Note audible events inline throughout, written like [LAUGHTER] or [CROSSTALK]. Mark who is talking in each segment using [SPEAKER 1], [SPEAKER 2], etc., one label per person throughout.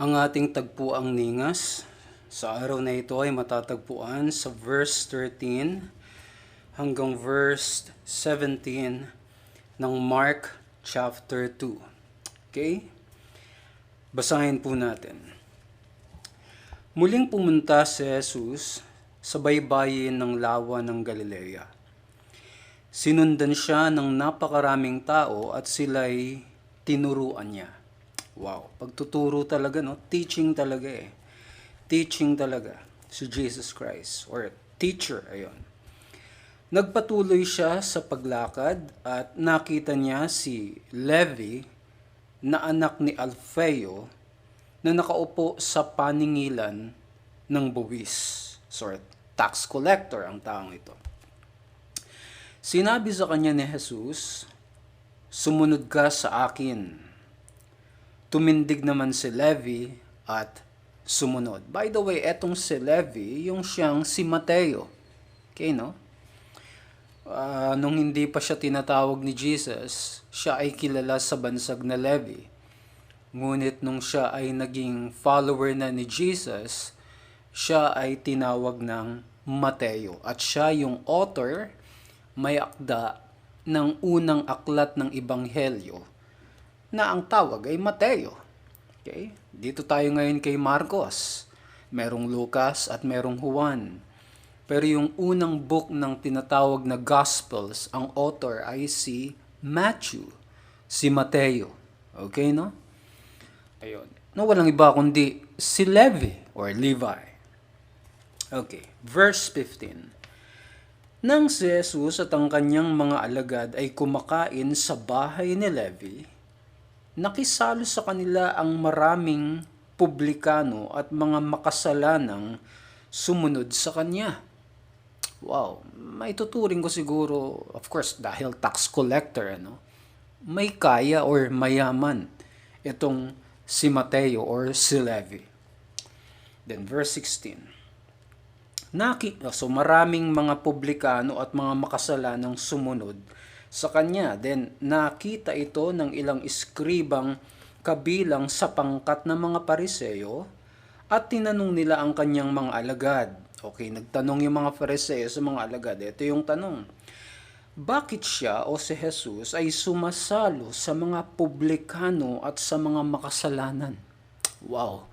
[SPEAKER 1] Ang ating tagpuang ningas sa araw na ito ay matatagpuan sa verse 13 hanggang verse 17 ng Mark chapter 2. Okay? Basahin po natin. Muling pumunta si Jesus sa baybayin ng lawa ng Galilea. Sinundan siya ng napakaraming tao at sila'y tinuruan niya. Wow, pagtuturo talaga, no? Teaching talaga eh. Teaching talaga si Jesus Christ or teacher, ayon. Nagpatuloy siya sa paglakad at nakita niya si Levi na anak ni Alfeo na nakaupo sa paningilan ng buwis. Sorry, tax collector ang taong ito. Sinabi sa kanya ni Jesus, Sumunod ka sa akin. Tumindig naman si Levi at sumunod. By the way, etong si Levi, yung siyang si Mateo. Okay, no? Ah, nung hindi pa siya tinatawag ni Jesus, siya ay kilala sa bansag na Levi. Ngunit nung siya ay naging follower na ni Jesus, siya ay tinawag ng Mateo. At siya yung author, may akda ng unang aklat ng Ebanghelyo na ang tawag ay Mateo. Okay? Dito tayo ngayon kay Marcos. Merong Lucas at merong Juan. Pero yung unang book ng tinatawag na Gospels, ang author ay si Matthew, si Mateo. Okay, no? Ayun. No, walang iba kundi si Levi or Levi. Okay, verse 15. Nang si Jesus at ang kanyang mga alagad ay kumakain sa bahay ni Levi, nakisalo sa kanila ang maraming publikano at mga makasalanang sumunod sa kanya. Wow, may tuturing ko siguro, of course, dahil tax collector, ano, may kaya or mayaman itong si Mateo or si Levi. Then verse 16. Naki, so maraming mga publikano at mga makasalanang sumunod sa kanya. Then nakita ito ng ilang iskribang kabilang sa pangkat ng mga pariseyo at tinanong nila ang kanyang mga alagad. Okay, nagtanong yung mga pariseyo sa mga alagad. Ito yung tanong. Bakit siya o si Jesus ay sumasalo sa mga publikano at sa mga makasalanan? Wow.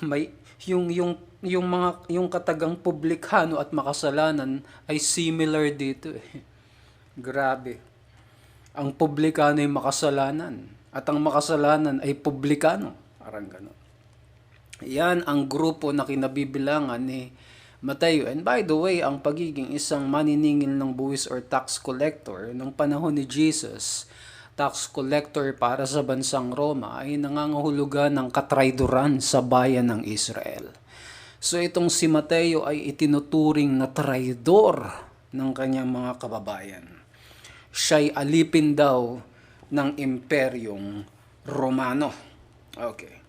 [SPEAKER 1] May yung yung yung mga yung katagang publikano at makasalanan ay similar dito eh. Grabe. Ang publikano ay makasalanan at ang makasalanan ay publikano. Parang gano'n. Yan ang grupo na kinabibilangan ni Mateo. And by the way, ang pagiging isang maniningil ng buwis or tax collector nung panahon ni Jesus, tax collector para sa bansang Roma ay nangangahulugan ng katrayduran sa bayan ng Israel. So itong si Mateo ay itinuturing na traidor ng kanyang mga kababayan. Siya'y alipin daw ng imperyong Romano. Okay.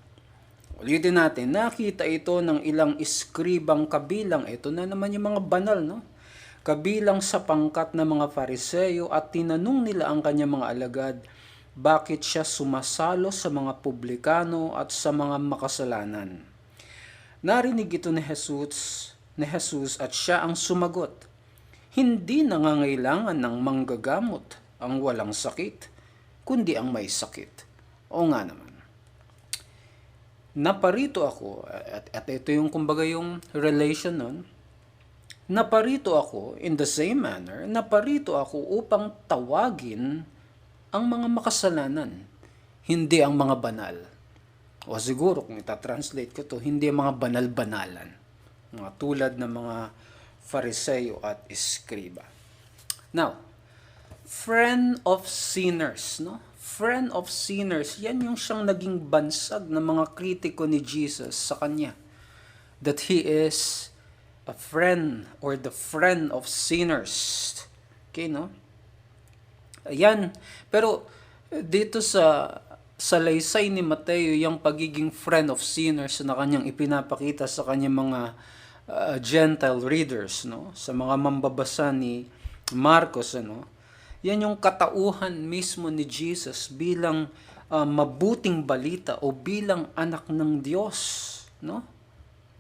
[SPEAKER 1] Ulitin natin, nakita ito ng ilang iskribang kabilang. Ito na naman yung mga banal, no? Kabilang sa pangkat ng mga fariseyo at tinanong nila ang kanyang mga alagad, bakit siya sumasalo sa mga publikano at sa mga makasalanan. Narinig ito ni Jesus, ni Jesus at siya ang sumagot, hindi nangangailangan ng manggagamot ang walang sakit, kundi ang may sakit. O nga naman naparito ako, at, at ito yung kumbaga yung relation nun, naparito ako in the same manner, naparito ako upang tawagin ang mga makasalanan, hindi ang mga banal. O siguro kung ita-translate ko to, hindi ang mga banal-banalan. Mga tulad ng mga fariseo at eskriba. Now, friend of sinners, no? friend of sinners, yan yung siyang naging bansag ng mga kritiko ni Jesus sa kanya. That he is a friend or the friend of sinners. Okay, no? Ayan. Pero dito sa sa laysay ni Mateo, yung pagiging friend of sinners na kanyang ipinapakita sa kanyang mga uh, Gentile readers, no? Sa mga mambabasa ni Marcos, ano? Yan yung katauhan mismo ni Jesus bilang ah, mabuting balita o bilang anak ng Diyos, no?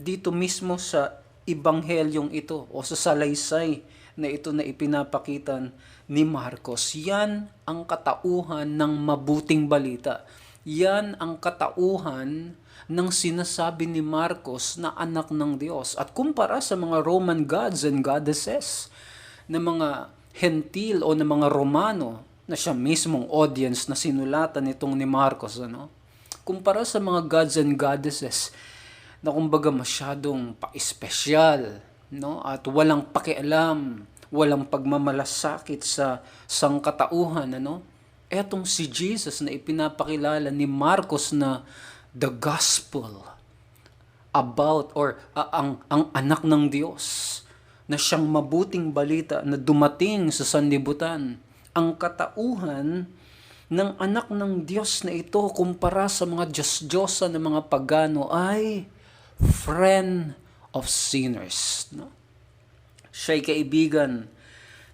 [SPEAKER 1] Dito mismo sa ibanghelyong ito o sa salaysay na ito na ipinapakita ni Marcos. Yan ang katauhan ng mabuting balita. Yan ang katauhan ng sinasabi ni Marcos na anak ng Diyos. At kumpara sa mga Roman gods and goddesses, na mga hentil o na mga Romano na siya mismong audience na sinulatan nitong ni Marcos ano? Kumpara sa mga gods and goddesses na kumbaga masyadong pa-espesyal no? At walang pakialam walang pagmamalasakit sa sangkatauhan ano etong si Jesus na ipinapakilala ni Marcos na the gospel about or ah, ang ang anak ng Diyos na siyang mabuting balita na dumating sa sanlibutan. Ang katauhan ng anak ng Diyos na ito kumpara sa mga Diyos-Diyosa ng mga pagano ay friend of sinners. No? Siya'y kaibigan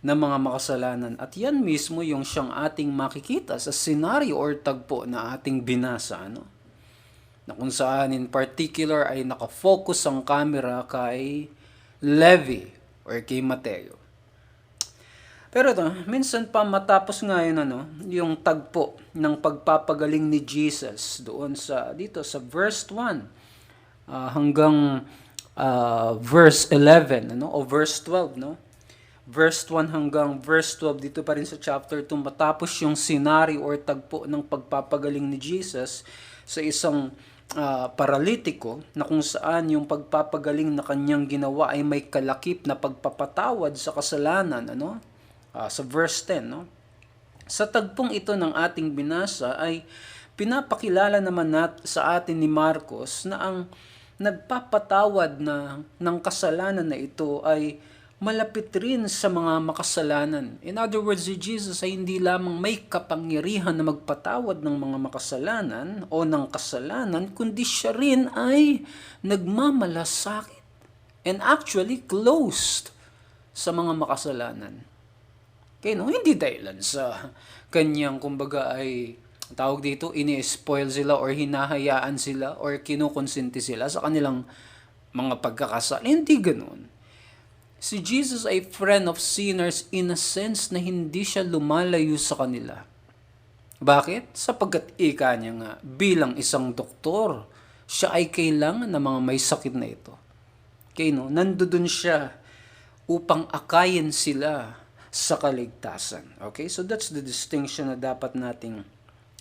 [SPEAKER 1] ng mga makasalanan. At yan mismo yung siyang ating makikita sa senaryo or tagpo na ating binasa. Ano? Na kung saan in particular ay nakafocus ang camera kay Levi or kay Mateo. Pero ito, minsan pa matapos nga yun, ano, yung tagpo ng pagpapagaling ni Jesus doon sa, dito sa verse 1 ah, hanggang ah, verse 11, ano, o verse 12, no? Verse 1 hanggang verse 12 dito pa rin sa chapter 2 matapos yung scenario or tagpo ng pagpapagaling ni Jesus sa isang ah, paralitiko na kung saan yung pagpapagaling na kanyang ginawa ay may kalakip na pagpapatawad sa kasalanan ano? Ah, sa verse 10 no? Sa tagpong ito ng ating binasa ay pinapakilala naman nat sa atin ni Marcos na ang nagpapatawad na ng kasalanan na ito ay malapit rin sa mga makasalanan. In other words, si Jesus ay hindi lamang may kapangyarihan na magpatawad ng mga makasalanan o ng kasalanan, kundi siya rin ay nagmamalasakit and actually closed sa mga makasalanan. Okay, no? Hindi dahilan sa kanyang, kumbaga, ay tawag dito, ini-spoil sila or hinahayaan sila or kinukonsinti sila sa kanilang mga pagkakasal. Hindi ganun. Si Jesus ay friend of sinners in a sense na hindi siya lumalayo sa kanila. Bakit? Sapagkat ika niya nga, bilang isang doktor, siya ay kailangan ng mga may sakit na ito. Okay, no? Nandoon siya upang akayin sila sa kaligtasan. Okay? So that's the distinction na dapat nating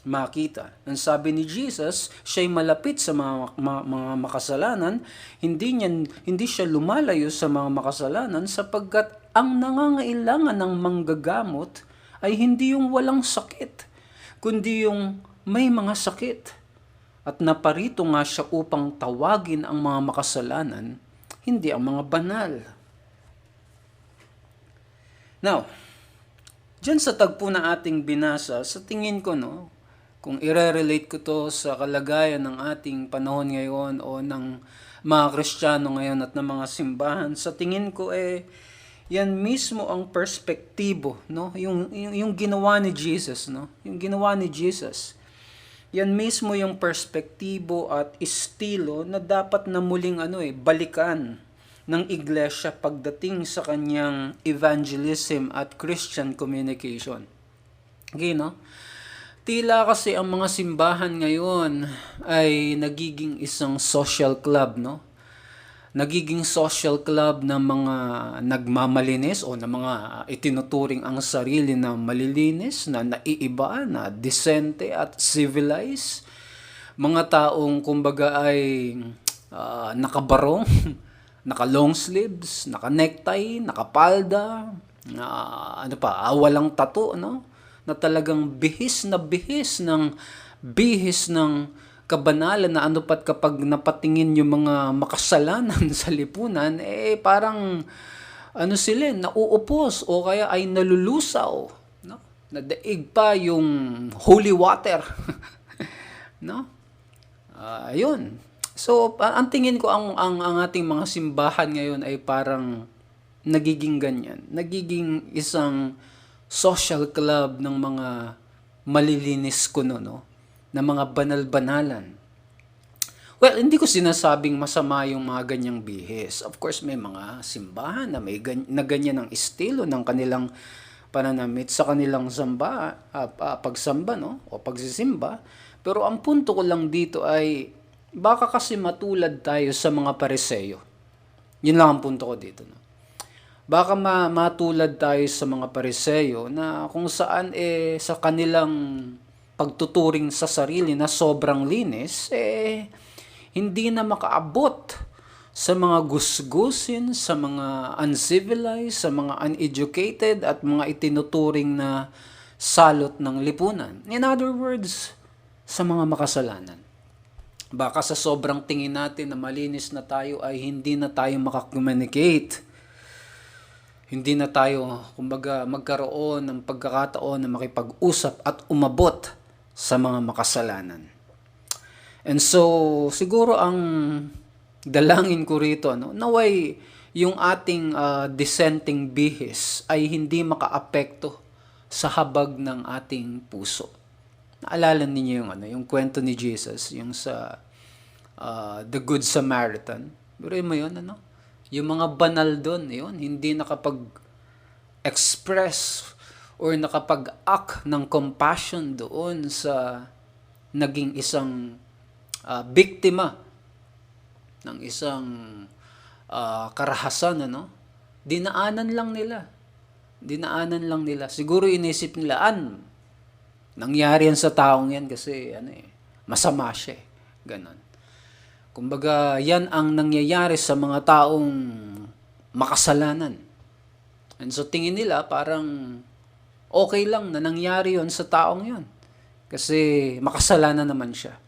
[SPEAKER 1] makita. Ang sabi ni Jesus, siya'y malapit sa mga, mga, mga makasalanan, hindi, niya, hindi siya lumalayo sa mga makasalanan sapagkat ang nangangailangan ng manggagamot ay hindi yung walang sakit, kundi yung may mga sakit. At naparito nga siya upang tawagin ang mga makasalanan, hindi ang mga banal. Now, dyan sa tagpo na ating binasa, sa tingin ko, no, kung i-relate ko to sa kalagayan ng ating panahon ngayon o ng mga Kristiyano ngayon at ng mga simbahan, sa tingin ko eh, yan mismo ang perspektibo, no? Yung, yung, yung ginawa ni Jesus, no? Yung ginawa ni Jesus. Yan mismo yung perspektibo at estilo na dapat na muling ano eh, balikan ng iglesia pagdating sa kanyang evangelism at Christian communication. Okay, no? Tila kasi ang mga simbahan ngayon ay nagiging isang social club, no? Nagiging social club ng mga nagmamalinis o ng mga itinuturing ang sarili na malilinis, na naiiba, na decente at civilized. Mga taong kumbaga ay ah, nakabarong, [LAUGHS] naka long sleeves, naka necktie, naka palda, na ano pa, ah, walang tattoo, no? Na talagang bihis na bihis ng bihis ng kabanalan na ano pat kapag napatingin yung mga makasalanan [LAUGHS] sa lipunan, eh parang ano sila, nauupos o kaya ay nalulusaw. No? Nadaig pa yung holy water. [LAUGHS] no? Ah, ayun. So, ang tingin ko ang, ang, ang ating mga simbahan ngayon ay parang nagiging ganyan. Nagiging isang social club ng mga malilinis kuno, no? na mga banal-banalan. Well, hindi ko sinasabing masama yung mga ganyang bihis. Of course, may mga simbahan na may gan- na ganyan ang estilo ng kanilang pananamit sa kanilang samba, ah, ah, pagsamba, no? O pagsisimba. Pero ang punto ko lang dito ay, baka kasi matulad tayo sa mga pariseyo. Yun lang ang punto ko dito, no? Baka ma- matulad tayo sa mga pariseyo na kung saan eh sa kanilang pagtuturing sa sarili na sobrang linis, eh hindi na makaabot sa mga gusgusin, sa mga uncivilized, sa mga uneducated at mga itinuturing na salot ng lipunan. In other words, sa mga makasalanan. Baka sa sobrang tingin natin na malinis na tayo ay hindi na tayo makakommunicate. Hindi na tayo, kumbaga, magkaroon ng pagkakataon na makipag-usap at umabot sa mga makasalanan. And so, siguro ang dalangin ko rito, no, naway yung ating ah, dissenting bihis ay hindi makaapekto sa habag ng ating puso. Naalala ninyo yung ano, yung kwento ni Jesus, yung sa ah, the Good Samaritan. Pero mo yun, ano? Yung mga banal doon, yun, hindi nakapag-express or nakapag-act ng compassion doon sa naging isang ah, biktima ng isang ah, karahasan, ano? Dinaanan lang nila. Dinaanan lang nila. Siguro inisip nila, an, nangyari yan sa taong yan kasi, ano eh, masama siya eh. Ganon. Kumbaga, yan ang nangyayari sa mga taong makasalanan. And so tingin nila parang okay lang na nangyari yon sa taong yon. Kasi makasalanan naman siya.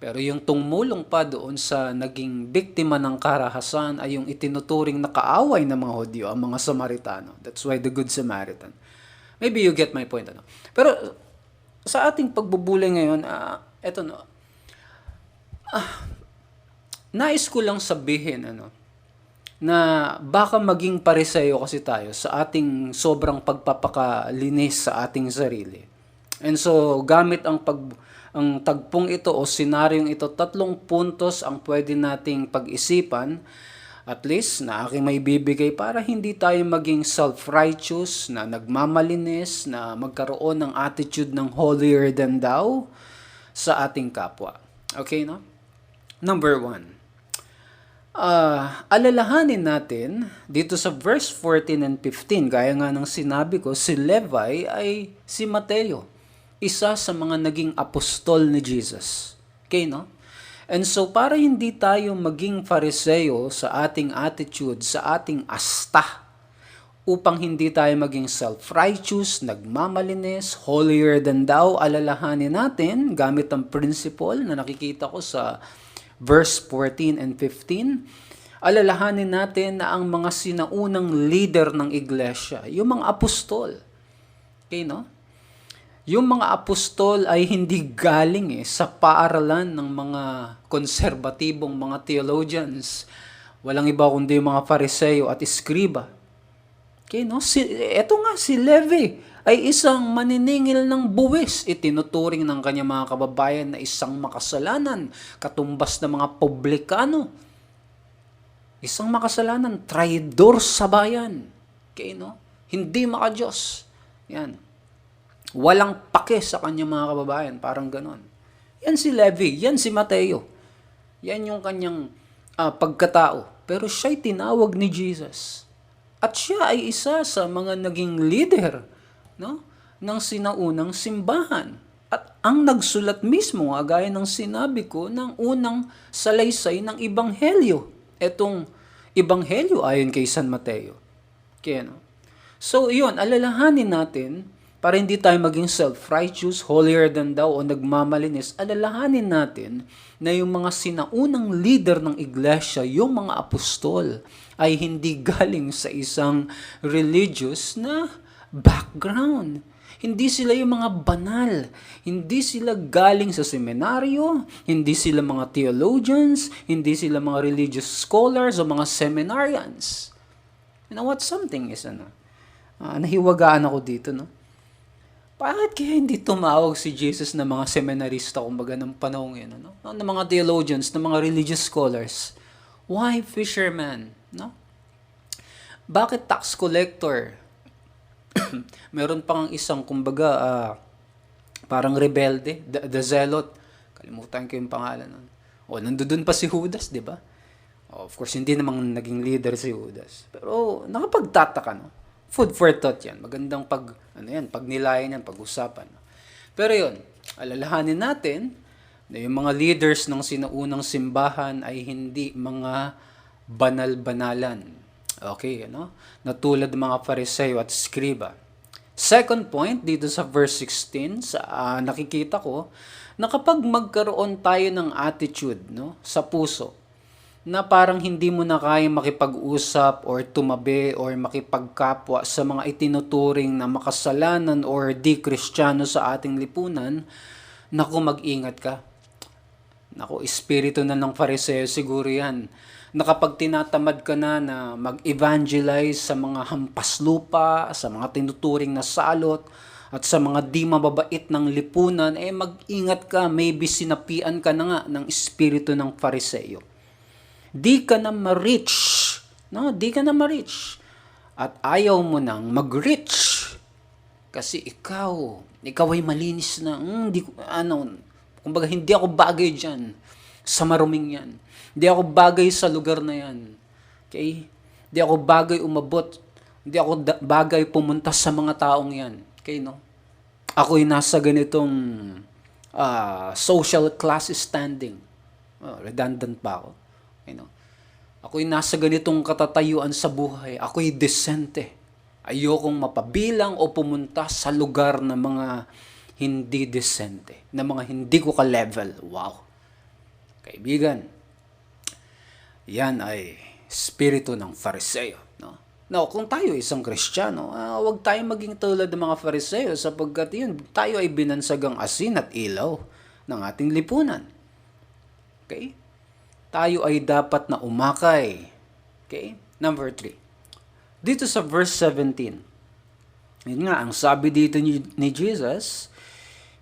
[SPEAKER 1] Pero yung tumulong pa doon sa naging biktima ng karahasan ay yung itinuturing na kaaway ng mga Hudyo, ang mga Samaritano. That's why the Good Samaritan. Maybe you get my point. Ano? Pero sa ating pagbubulay ngayon, ah, eto no, ah, nais ko lang sabihin ano, na baka maging pariseyo kasi tayo sa ating sobrang pagpapakalinis sa ating sarili. And so, gamit ang pag ang tagpong ito o senaryong ito, tatlong puntos ang pwede nating pag-isipan at least na aking may bibigay para hindi tayo maging self-righteous, na nagmamalinis, na magkaroon ng attitude ng holier than thou sa ating kapwa. Okay, no? Number one, Ah, alalahanin natin dito sa verse 14 and 15, gaya nga ng sinabi ko, si Levi ay si Mateo, isa sa mga naging apostol ni Jesus. Okay, no? And so para hindi tayo maging fariseo sa ating attitude, sa ating asta, upang hindi tayo maging self-righteous, nagmamalinis, holier than thou, alalahanin natin gamit ang principle na nakikita ko sa verse 14 and 15, alalahanin natin na ang mga sinaunang leader ng iglesia, yung mga apostol, okay, no? Yung mga apostol ay hindi galing eh, sa paaralan ng mga konserbatibong mga theologians. Walang iba kundi yung mga fariseo at iskriba. Okay, no? Si, eto nga, si Levi ay isang maniningil ng buwis. Itinuturing ng kanyang mga kababayan na isang makasalanan, katumbas ng mga publikano. Isang makasalanan, traidor sa bayan. Okay, no? Hindi makajos. Yan. Walang pake sa kanyang mga kababayan. Parang ganon. Yan si Levi. Yan si Mateo. Yan yung kanyang ah, pagkatao. Pero siya'y tinawag ni Jesus. At siya ay isa sa mga naging leader no, ng sinaunang simbahan. At ang nagsulat mismo, nga, gaya ng sinabi ko, ng unang salaysay ng Ibanghelyo. Etong Ibanghelyo ayon kay San Mateo. Kaya, no? So, yun, alalahanin natin, para hindi tayo maging self-righteous, holier than thou, o nagmamalinis, alalahanin natin na yung mga sinaunang leader ng iglesia, yung mga apostol, ay hindi galing sa isang religious na background. Hindi sila yung mga banal. Hindi sila galing sa seminaryo. Hindi sila mga theologians. Hindi sila mga religious scholars o mga seminarians. You know what? Something is ano. ah, nahiwagaan ako dito, no? bakit kaya hindi tumawag si Jesus ng mga seminarista, kumbaga, ng panahon yun, ano? Ng mga theologians, ng mga religious scholars? Why fisherman? No? Bakit tax collector? [COUGHS] Meron pang isang, kumbaga, ah, parang rebelde, the, the zealot. Kalimutan ko yung pangalan nun. O, nandoon pa si Judas, di ba? Of course, hindi namang naging leader si Judas. Pero, nakapagtataka, no? Food for thought yan. Magandang pag, ano yan, pagnilayan yan, pag-usapan. No? Pero yun, alalahanin natin na yung mga leaders ng sinuunang simbahan ay hindi mga banal-banalan. Okay, ano? Na tulad ng mga fariseo at skriba. Second point, dito sa verse 16, sa, ah, nakikita ko, na kapag magkaroon tayo ng attitude no, sa puso, na parang hindi mo na kaya makipag-usap or tumabi or makipagkapwa sa mga itinuturing na makasalanan or di kristyano sa ating lipunan, naku mag-ingat ka. Naku, espiritu na ng fariseo siguro yan. Na kapag tinatamad ka na na mag-evangelize sa mga hampas lupa, sa mga tinuturing na salot, at sa mga di mababait ng lipunan, eh mag-ingat ka, maybe sinapian ka na nga ng espiritu ng fariseo. Di ka na ma-reach, no? Di ka na ma-reach. At ayaw mo nang mag-reach. Kasi ikaw, ikaw ay malinis na, mm, di, ano, kumbaga hindi ako bagay dyan sa maruming yan. Hindi ako bagay sa lugar na yan. Okay? Hindi ako bagay umabot. Hindi ako bagay pumunta sa mga taong yan. Okay, no? Ako'y nasa ganitong ah, social class standing. Oh, redundant pa ako. Okay, no? Ako'y nasa ganitong katatayuan sa buhay. Ako'y desente. Ayokong mapabilang o pumunta sa lugar ng mga hindi desente, na mga hindi ko ka-level. Wow. Kaibigan, yan ay spirito ng fariseo. No? Now, kung tayo isang kristyano, ah, huwag tayong maging tulad ng mga fariseo sapagkat yun, tayo ay binansagang asin at ilaw ng ating lipunan. Okay? Tayo ay dapat na umakay. Okay? Number three. Dito sa verse 17, yun nga, ang sabi dito ni, ni Jesus,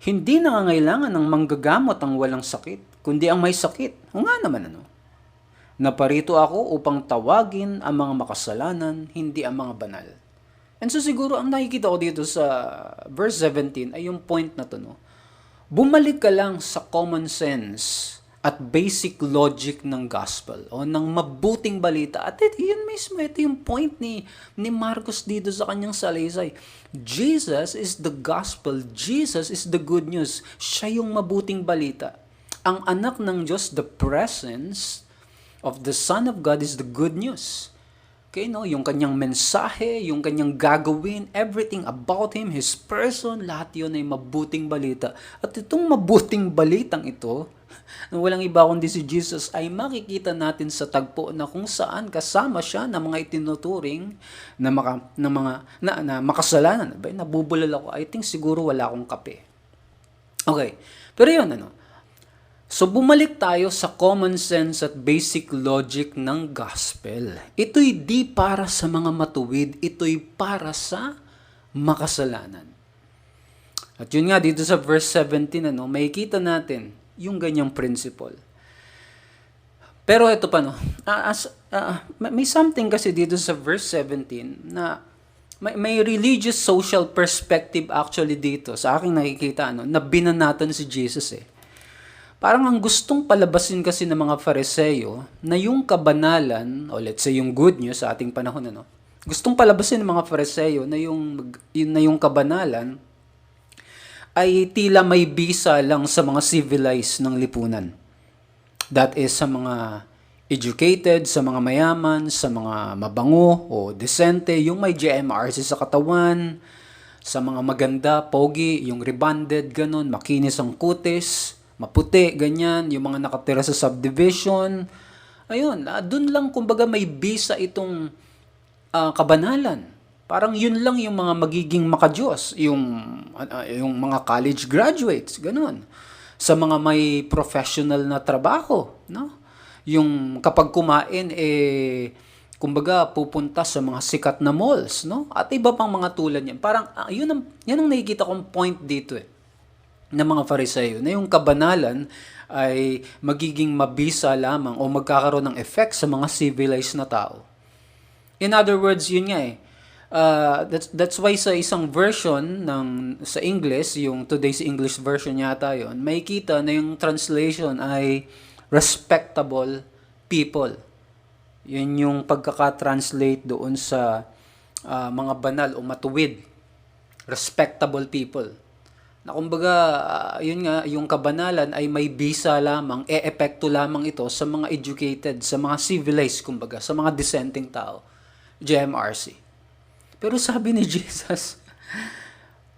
[SPEAKER 1] hindi nangangailangan ng manggagamot ang walang sakit, kundi ang may sakit. O nga naman ano. Naparito ako upang tawagin ang mga makasalanan, hindi ang mga banal. And so siguro ang nakikita ko dito sa verse 17 ay yung point na to, no? Bumalik ka lang sa common sense at basic logic ng gospel o ng mabuting balita. At ito, yun mismo, ito yung point ni, ni Marcos dito sa kanyang salaysay. Jesus is the gospel. Jesus is the good news. Siya yung mabuting balita. Ang anak ng Diyos, the presence of the Son of God is the good news. Okay, no? Yung kanyang mensahe, yung kanyang gagawin, everything about Him, His person, lahat yun ay mabuting balita. At itong mabuting balitang ito, na [LAUGHS] walang iba kundi si Jesus, ay makikita natin sa tagpo na kung saan kasama siya ng mga itinuturing na, maka, na mga na, na makasalanan. Ba, nabubulal ako. I think siguro wala akong kape. Okay. Pero yun, ano, So bumalik tayo sa common sense at basic logic ng gospel. Ito'y di para sa mga matuwid, ito'y para sa makasalanan. At yun nga dito sa verse 17 ano, makikita natin yung ganyang principle. Pero ito pa no, ah, as, ah, may may something kasi dito sa verse 17 na may, may religious social perspective actually dito sa aking nakikita ano, na binanatan si Jesus eh. Parang ang gustong palabasin kasi ng mga fariseo na yung kabanalan, o let's say yung good news sa ating panahon, ano, gustong palabasin ng mga fariseo na yung, yun, na yung kabanalan ay tila may bisa lang sa mga civilized ng lipunan. That is sa mga educated, sa mga mayaman, sa mga mabango o desente, yung may GMRC sa katawan, sa mga maganda, pogi, yung rebonded, ganun, makinis ang kutis, maputi, ganyan, yung mga nakatira sa subdivision. Ayun, ah, dun lang kumbaga may bisa itong ah, kabanalan. Parang yun lang yung mga magiging makajos, yung, ah, yung mga college graduates, ganun. Sa mga may professional na trabaho, no? Yung kapag kumain, eh, kumbaga pupunta sa mga sikat na malls, no? At iba pang mga tulad niyan. Parang ah, yun ang yan ang nakikita kong point dito eh ng mga Fariseo na yung kabanalan ay magiging mabisa lamang o magkakaroon ng effect sa mga civilized na tao. In other words, yun nga eh. Uh, that's, that's why sa isang version ng sa English, yung today's English version yata yon, may kita na yung translation ay respectable people. Yun yung pagkaka-translate doon sa ah, mga banal o matuwid. Respectable people. Na kumbaga, ah, yun nga, yung kabanalan ay may bisa lamang, e-epekto lamang ito sa mga educated, sa mga civilized, kumbaga, sa mga dissenting tao. JMRC. Pero sabi ni [LAUGHS] Jesus,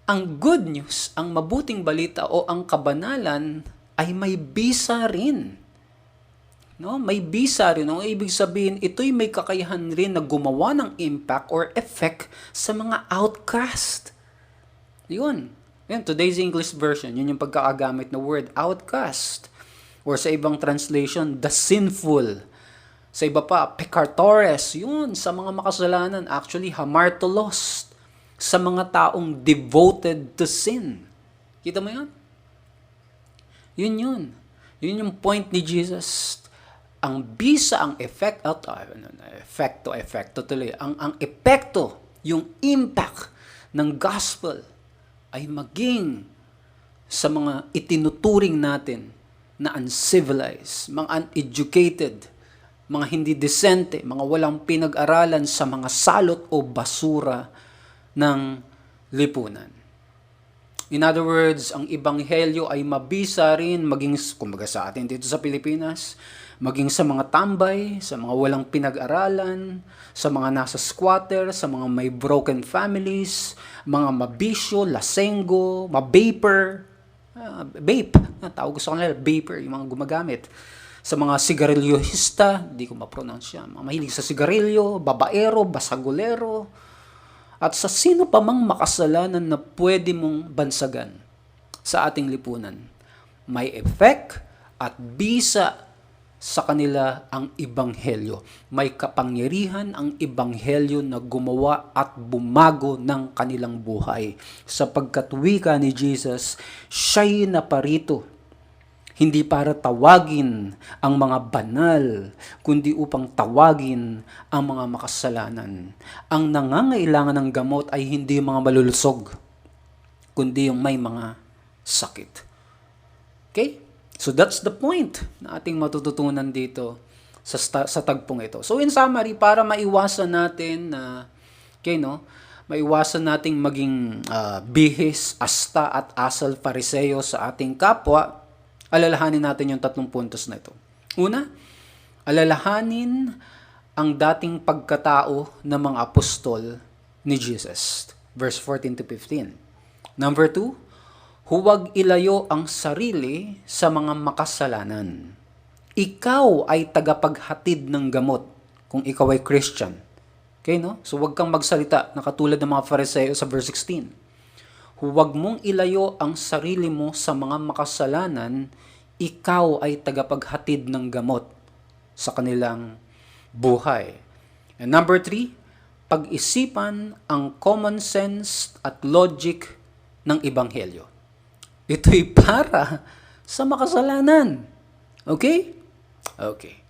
[SPEAKER 1] ang good news, ang mabuting balita o ang kabanalan ay may bisa rin. No, may bisa rin. Ang ibig sabihin, ito'y may kakayahan rin na gumawa ng impact or effect sa mga outcast. Yun. Yun, today's English version, yun yung pagkakagamit na word, outcast. Or sa ibang translation, the sinful. Sa iba pa, pecatores, yun, sa mga makasalanan. Actually, hamartolos, sa mga taong devoted to sin. Kita mo yun? Yun yun. Yun yung point ni Jesus. Ang bisa, ang effect, at uh, effecto, effecto tuloy. Ang, ang epekto, yung impact ng gospel ay maging sa mga itinuturing natin na uncivilized, mga uneducated, mga hindi desente, mga walang pinag-aralan sa mga salot o basura ng lipunan. In other words, ang ibanghelyo ay mabisa rin maging, kumbaga sa atin dito sa Pilipinas, maging sa mga tambay, sa mga walang pinag-aralan, sa mga nasa squatter, sa mga may broken families, mga mabisyo, lasenggo, mabaper, uh, vape, ah, tawag ko sa kanila, vapor, yung mga gumagamit. Sa mga sigarilyohista, di ko ma-pronounce mga mahilig sa sigarilyo, babaero, basagulero, at sa sino pa mang makasalanan na pwede mong bansagan sa ating lipunan. May effect at bisa sa kanila ang ibanghelyo. May kapangyarihan ang ibanghelyo na gumawa at bumago ng kanilang buhay. Sapagkat wika ni Jesus, siya'y naparito hindi para tawagin ang mga banal, kundi upang tawagin ang mga makasalanan. Ang nangangailangan ng gamot ay hindi mga malulusog, kundi yung may mga sakit. Okay? So that's the point na ating matututunan dito sa, sa tagpong ito. So in summary, para maiwasan natin na, okay, no? maiwasan nating maging ah, bihis, asta at asal fariseo sa ating kapwa, alalahanin natin yung tatlong puntos na ito. Una, alalahanin ang dating pagkatao ng mga apostol ni Jesus. Verse 14 to 15. Number two, huwag ilayo ang sarili sa mga makasalanan. Ikaw ay tagapaghatid ng gamot kung ikaw ay Christian. Okay, no? So, huwag kang magsalita na katulad ng mga Fariseo sa verse 16 huwag mong ilayo ang sarili mo sa mga makasalanan, ikaw ay tagapaghatid ng gamot sa kanilang buhay. And number three, pag-isipan ang common sense at logic ng Ebanghelyo. Ito'y para sa makasalanan. Okay? Okay.